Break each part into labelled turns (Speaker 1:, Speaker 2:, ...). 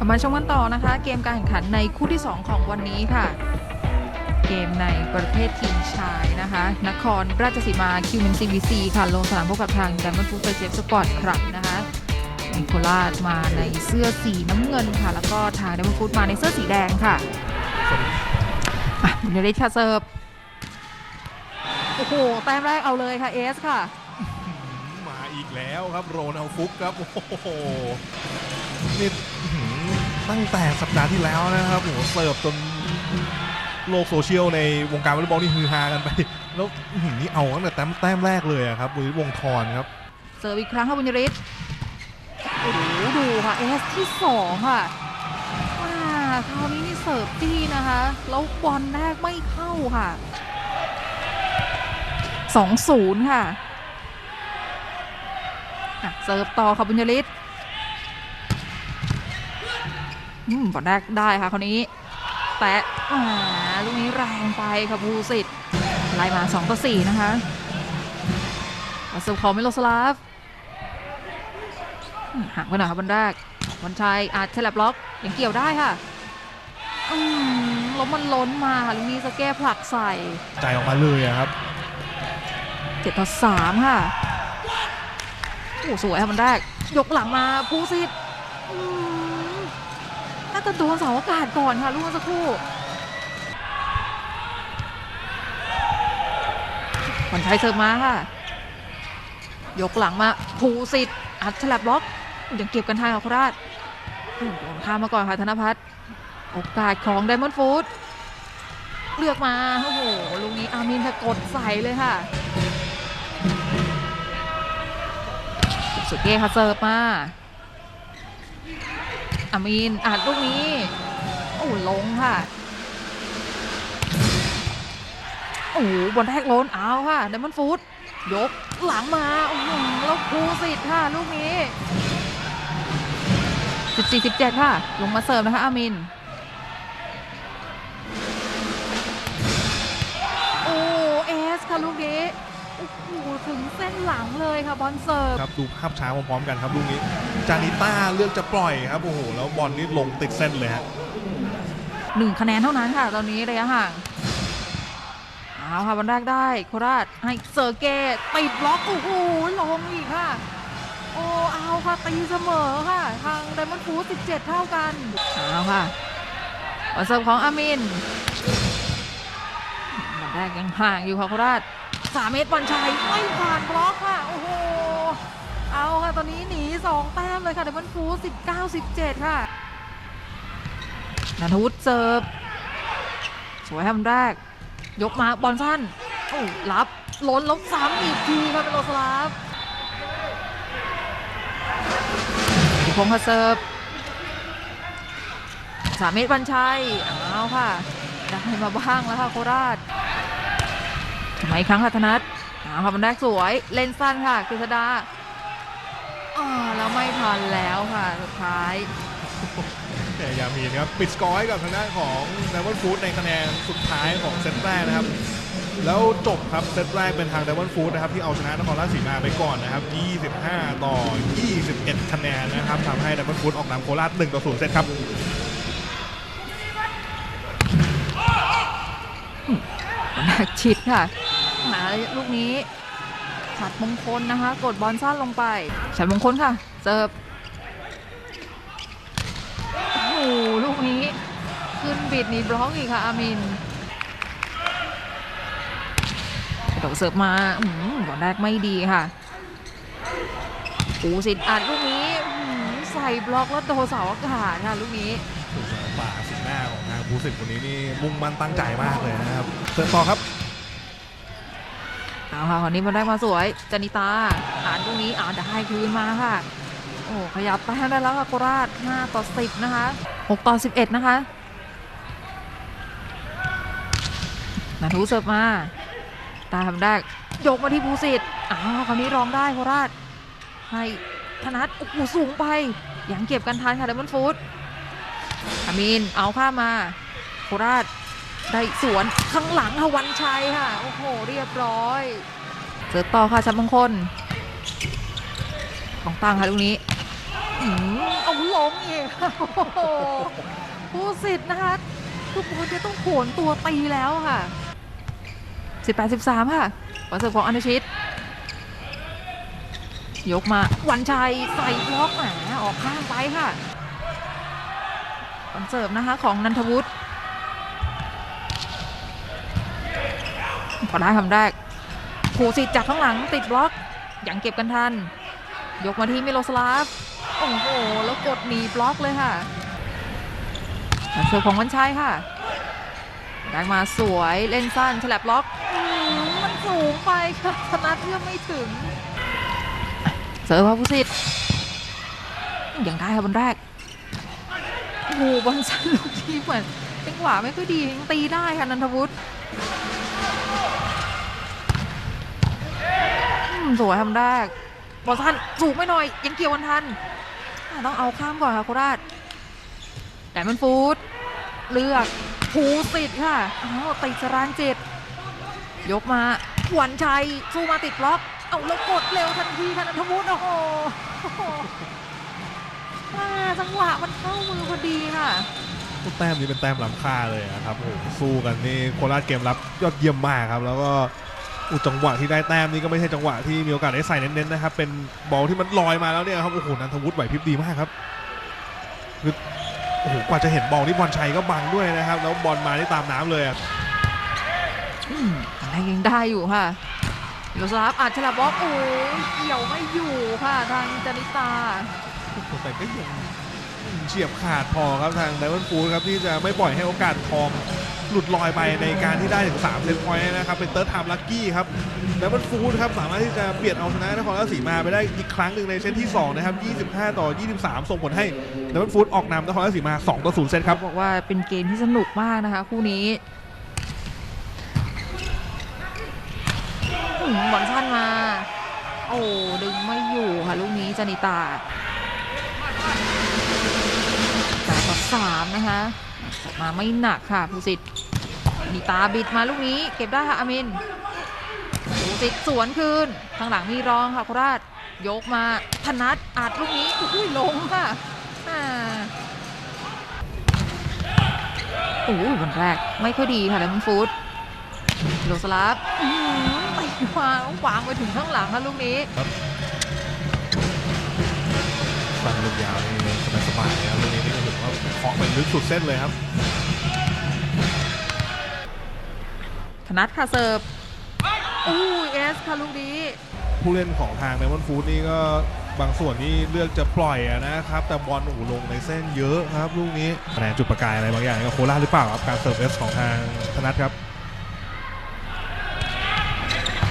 Speaker 1: กลับมาชมกันต่อนะคะ เกมการแข่งขันในคู่ที่ 2 ของวันนี้ค่ะ เกมในประเภททีมชายนะคะ นครราชสีมาคิวมินซีบีซีค่ะ ลงสนามพบกับทางแดัมเบิลฟูดเจฟสปอร์ตครับนะคะมีโคราชมาในเสื้อสีน้ำเงินค่ะ แล้วก็ทางดัมเบิลฟูดมาในเสื้อสีแดงค่ะอะบุญยริศค่ะเสิร์ฟ โอ้โห แต้มแรกเอาเลยค่ะเอสค่ะ
Speaker 2: มาอีกแล้วครับโรนัลฟุกครับ โอ้โหนี่ ตั้งแต่สัปดาห์ที่แล้วนะครับโอ้โหเสิร์ฟจนโลกโซเชียลในวงการวอลเลย์บอลนี่ฮือฮากันไป แล้วอื้อหือนี่เอาตั้งแต่แต้มแต้มแรกเลยอะครับบุญวงทรครับ
Speaker 1: เสิร์ฟอีกครั้งค่ะบุญยริศโอ้โหดูค่ะเอสที่สองค่ะว้าคราวนี้นี่เสิร์ฟจี้นะคะแล้วบอลแรกไม่เข้าค่ะสองศูนย์ค่ะอะ เสิร์ฟต่อค่ะบุญยริศอืม บอลแรกได้ค่ะคราวนี้ แตะอ่าลูกนี้แรงไปค่ะภูสิทธิ์ไล่มา2ต่อ4นะคะมาเสิร์ฟของมิโลสลาฟห่างไปหน่อยครับบอลแรกบอลชัยอาจฉลับล็อกยังเกี่ยวได้ค่ะอืมแล้วมันล้นมาค่ะลูกนี้สแก้ผลักใส่
Speaker 2: ใจออกมาเลยอะครับ
Speaker 1: เจ็ดต่อสามค่ะโอ้สวยค่ะบอลแรก ยกหลังมาภูสิทธิ์อืมน่าจะโดนเสาอากาศก่อนค่ะลูกสักครู่บอลชัยเสิร์ฟมาค่ะ ยกหลังมาภูสิทธิ์อัดฉลับล็อกยังเก็บกันทางของโคราชโดนข้ามมาก่อนค่ะธนพัฒน์โอกาสของไดมอนด์ฟูดเลือกมาโอ้โหลูกนี้อามินทะกดใส่เลยค่ะ สุดเก้ค่ะเสิร์ฟมา อามีนอัดลูกนี้ โอ้ลงค่ะ โอ้โหบอลแรกล้นเอาค่ะไดมอนฟูดยกหลังมาโอ้โหแล้วภูสิทธิ์ค่ะลูกนี้14 17ค่ะ ลงมาเสิร์ฟนะคะอามิน โอ้เอสค่ะลูกนี้ อ้โหถึงเส้นหลังเลยค่ะบอลเสิร์ฟ
Speaker 2: ครับดูภาพช้าพร้อมๆกันครับลูกนี้ จานิต้าเลือกจะปล่อยครับโอ้โหแล้วบอลนี่ลงติดเส้นเลยฮะ
Speaker 1: หนึ่งคะแนนเท่านั้นค่ะ ตอนนี้ระยะห่างเอาค่ะบอลแรกได้โคราชให้เซอร์เกตติดบล็อกโอ้โหลงอีกค่ะโอ้เอาค่ะตีเสมอค่ะ ทางไดมอนด์ฟูด17 เท่ากันเอาค่ะบอลเสิร์ฟของอามินบอลแรกยังห่างอยู่ค่ะโคราช สามเมตรบอลชัยไม่ผ่านบล็อกค่ะ โอ้โห เอาค่ะตอนนี้หนี 2 แต้มเลยค่ะไดมอนด์ฟูด19 17ค่ะนันทวุฒิเสิร์ฟสวยทำแรก ยกมาบอลสั้นโอ้รับล้นแล้วซ้ำอีกทีค่ะเป็นโลสลาฟอีกพงษ์ค่ะเสิร์ฟสามเมตรบัญชัยเอาค่ะได้มาบ้างแล้วค่ะโคราช มาอีกครั้งค่ะธนัทเอาค่ะบอลแรกสวยเล่นสั้นค่ะกฤษดาอ่าแล้วไม่ทันแล้วค่ะสุดท้าย
Speaker 2: แต่ยามีนครับปิดสกอร์ให้กับทางด้านของไดมอนด์ฟูดในคะแนนสุดท้ายของเซตแรกนะครับ แล้วจบครับเซตแรกเป็นทางไดมอนด์ฟูดนะครับที่เอาชนะนครราชสีมาไปก่อนนะครับ 25 ต่อ 21 คะแนนนะครับทำให้ไดมอนด์ฟูดออกนำโคราช1ต่อ0เซตครับ
Speaker 1: แรกชิดค่ะ มาลูกนี้ฉัดมงคลนะคะ กดบอลสั้นลงไปฉัดมงคลค่ะเสิร์ฟโอ้โหลูกนี้ขึ้นบิดนีบล็อกอีกค่ะ อามินกระโดดเสิร์ฟมาอืมบอลแรกไม่ดีค่ะปูสิทธิ์อัดลูกนี้ใส่บล็อกแล้วโดเสาอากาศค่ะลูกนี้
Speaker 2: ป่าสีหน้าของทางผู้สิทธิ์คนนี้นี่มุ่งมั่นตั้งใจมากเลยนะครับเสิร์ฟต่อครับ
Speaker 1: เอาค่ะคนนี้มาได้มาสวยจานิตาอ่านตรงนี้อ่านได้คืนมาค่ะ โอ้ขยับแต้มได้แล้วค่ะโคราช5ต่อ10 นะคะ 6 ต่อ 11 นะคะนาทูเสิร์ฟมา ตาทำได้ยกมาที่ภูสิทธิ์อ้าวคราวนี้ร้องได้โคราช ให้ธนัทโอ้โหสูงไป ยังเก็บกันทันค่ะเดมอนฟูดอามีนเอาข้ามา โคราช ได้สวนข้างหลังค่ะวันชัยค่ะ โอ้โห เรียบร้อยเสิร์ฟต่อค่ะชัดมงคล ของตังค่ะลูกนี้อืมโอ้โหลงอีกค่ะโอ้โหผู้สิทธิ์นะคะ ทุกคนจะต้องโขนตัวตีแล้วค่ะ 18 13 ค่ะบอลเสิร์ฟของอนุชิต ยกมาวันชัยใส่บล็อกแหมออกข้างไปค่ะบอลเสิร์ฟนะคะของนันทวุฒิ พอได้คำแรกผูสิทธิจากข้างหลังติดบล็อกยังเก็บกันทัน ยกมาที่มิโลสลาฟ โอ้โห แล้วกดหนีบล็อกเลยค่ะเสิร์ฟของวันชัยค่ะได้มาสวยเล่นสั้นฉลับล็อกอมันสูงไปค่ะธนัทเพื่อไม่ถึง เสิร์ฟครับผู้สิทธิ์ยังได้ค่ะบอลแรกโอ้โหบอลสั้นลูกที่เหมือนจังหวะไม่ค่อยดียังตีได้ค่ะนันทวุฒิอืม สวยทำแรกบอลสั้นสูงไม่หน่อย ยังเกี่ยววันทัน ต้องเอาข้ามก่อนค่ะโคราชแต่มันฟูดเลือกภูสิทธิ์ค่ะอ้าวติดสรานเจ็ดยกมาหวันชัยสู้มาติดบล็อก เอาแล้วกดเร็วทันทีค่ะนันทวุฒิโอ้โหจังหวะมันเข้ามือพอดีค่ะ
Speaker 2: แต้มนี้เป็นแต้มล้ำค่าเลยนะครับโอ้สู้กันนี่โคราชเกมรับยอดเยี่ยมมากครับ แล้วก็ อุยจังหวะที่ได้แต้มนี่ก็ไม่ใช่จังหวะที่มีโอกาสได้ใส่เน้นๆนะครับ เป็นบอลที่มันลอยมาแล้วเนี่ยครับ โอ้โห นันทวุฒิไหวพริบดีมากครับคือโอ้โห กว่าจะเห็นบอลนี่บอลชัยก็บังด้วยนะครับ แล้วบอลมาที่ตามน้ำเลยอะ
Speaker 1: อืมอะไรยังได้อยู่ค่ะโยสลาฟอาจฉลับบล็อกโอ้ยเกี่ยวไม่อยู่ค่ะทางจนิตา
Speaker 2: โอ้โหแต่ก็ยังเฉียบขาดพอครับทางไดมอนฟูดครับที่จะไม่ปล่อยให้โอกาสทอง หลุดลอยไปในการที่ได้ถึง3เซตพอยต์นะครับ เป็นเติร์ดไทม์ลัคกี้ครับไดมอนฟูดครับ สามารถที่จะเบียดเอาชนะนครราชสีมาไปได้อีกครั้งหนึ่งในเซตที่ 2 นะครับ 25 ต่อ 23 ส่งผลให้ไดมอนฟูดออกนำนครราชสีมา 2 ต่อ 0 เซตครับ
Speaker 1: บอกว่าเป็นเกมที่สนุกมากนะคะ คู่นี้อืมบอลสั้นมา โอ้ดึงไม่อยู่ค่ะลูกนี้จนิตาแปดต่อสามนะคะ มาไม่หนักค่ะภูสิทธิ์นิตาบิดมาลูกนี้ เก็บได้ค่ะอามินภูสิทธิ์สวนคืนข้างหลังมีรองค่ะโคราชยกมาธนัทอัดลูกนี้อุ้ยลงค่ะอ่าโอ้ยวันแรกไม่ค่อยดีค่ะแล้วมันฟูดโลสลาฟอื้อหือตีมาวางไปถึงข้างหลังค่ะลูกนี้
Speaker 2: ฟังลูกยาวนี่สบายๆนะครับลูกนี้ ว่าเคาะไปลึกสุดเส้นเลยครับ
Speaker 1: ธนัทค่ะเสิร์ฟอู้ยเอสค่ะลูกนี้
Speaker 2: ผู้เล่นของทางไดมอนฟูดนี่ก็บางส่วนนี่เลือกจะปล่อยอะนะครับ แต่บอลโอ้โหลงในเส้นเยอะครับลูกนี้คะแนนจุดประกายอะไรบางอย่างกับโคราชหรือเปล่าครับการเสิร์ฟเอสของทางธนัทครับ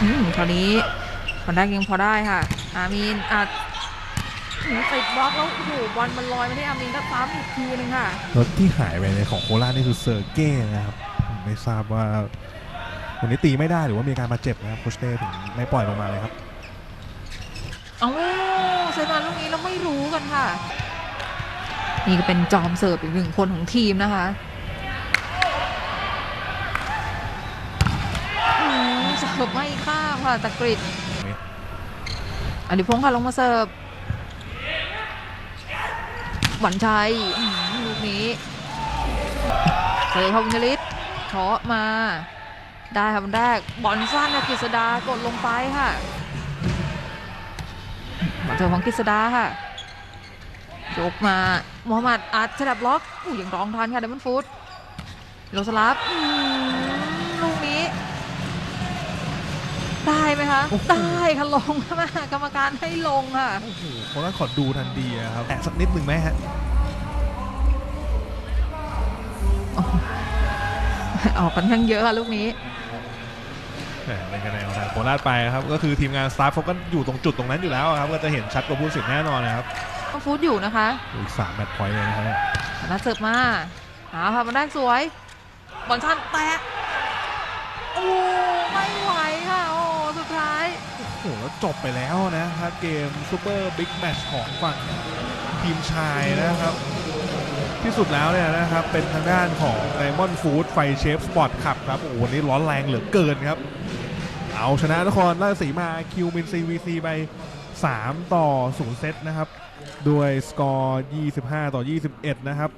Speaker 1: อืมคราวนี้วันแรกยังพอได้ค่ะ อามีนอัดอื้อ ติดบล็อกแล้วโอ้โหบอลมันลอยมาที่อามีนก็ซ้ำอีกทีนึงค่ะ
Speaker 2: รถที่หายไปในของโคราชนี่คือเซอร์เก้นะครับผมไม่ทราบว่าวันนี้ตีไม่ได้หรือว่ามีอาการบาดเจ็บนะครับโคชเต้ถึงไม่ปล่อยลงมาเลยครับ
Speaker 1: เอาเซตมาลูกนี้เราไม่รู้กันค่ะ นี่ก็เป็นจอมเสิร์ฟอีกหนึ่งคนของทีมนะคะอืมเสิร์ฟไม่ข้ามค่ะจากกริดอดิพงศ์ค่ะลงมาเสิร์ฟ หวันชัยลูกนี้เสิร์ฟของชลิตเคาะมา ได้ค่ะมันแรกบอลสั้นนะกฤษดากดลงไปค่ะมาเจอของกฤษดาค่ะยกมามูฮัมหมัดอัดฉลับล็อกอู้ยังร้องทันค่ะเดมอนฟูดโลสลับอืมลูกนี้ ได้ไหมคะ
Speaker 2: โอ้โห
Speaker 1: ได้ค่ะลงค่ะกรรมการให้ลงค่ะ
Speaker 2: โอ้โหโคราชขอดูทันทีอะครับแตะสักนิดหนึ่งไหมฮะ
Speaker 1: ออกกันข้างเยอะค่ะลูกนี้
Speaker 2: แหมเป็นคะแนนของทางโคราชไปครับ ก็คือทีมงานสตาฟเขาก็อยู่ตรงจุดตรงนั้นอยู่แล้วครับ ก็จะเห็นชัดกว่าผู้สินแน่นอนนะครับ
Speaker 1: ต้องฟูดอยู่นะคะ
Speaker 2: อีกสามแมตช์พอยต์เลยนะครับเนี่ย
Speaker 1: นัดเสิร์ฟมาเอาค่ะมันได้สวย บอลสั้นแตะ โอ้ ไม่ไหวค่ะ โอ้สุดท้าย
Speaker 2: จบไปแล้วนะครับเกมซูเปอร์บิ๊กแมชของฝั่งทีมชายนะครับ ที่สุดแล้วเนี่ยนะครับ เป็นทางด้านของ Diamond Food ไฟเชฟสปอร์ตขับครับ โอ้โหวันนี้ร้อนแรงเหลือเกินครับ เอาชนะนครราชสีมาคิวมินซีวีซีไป 3 ต่อ 0 เซตนะครับ ด้วยสกอร์ 25 ต่อ 21 นะครับ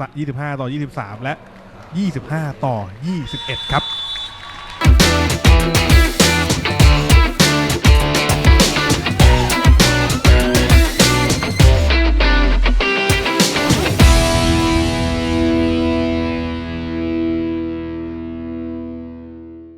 Speaker 2: 25 ต่อ 23 และ 25 ต่อ 21 ครับ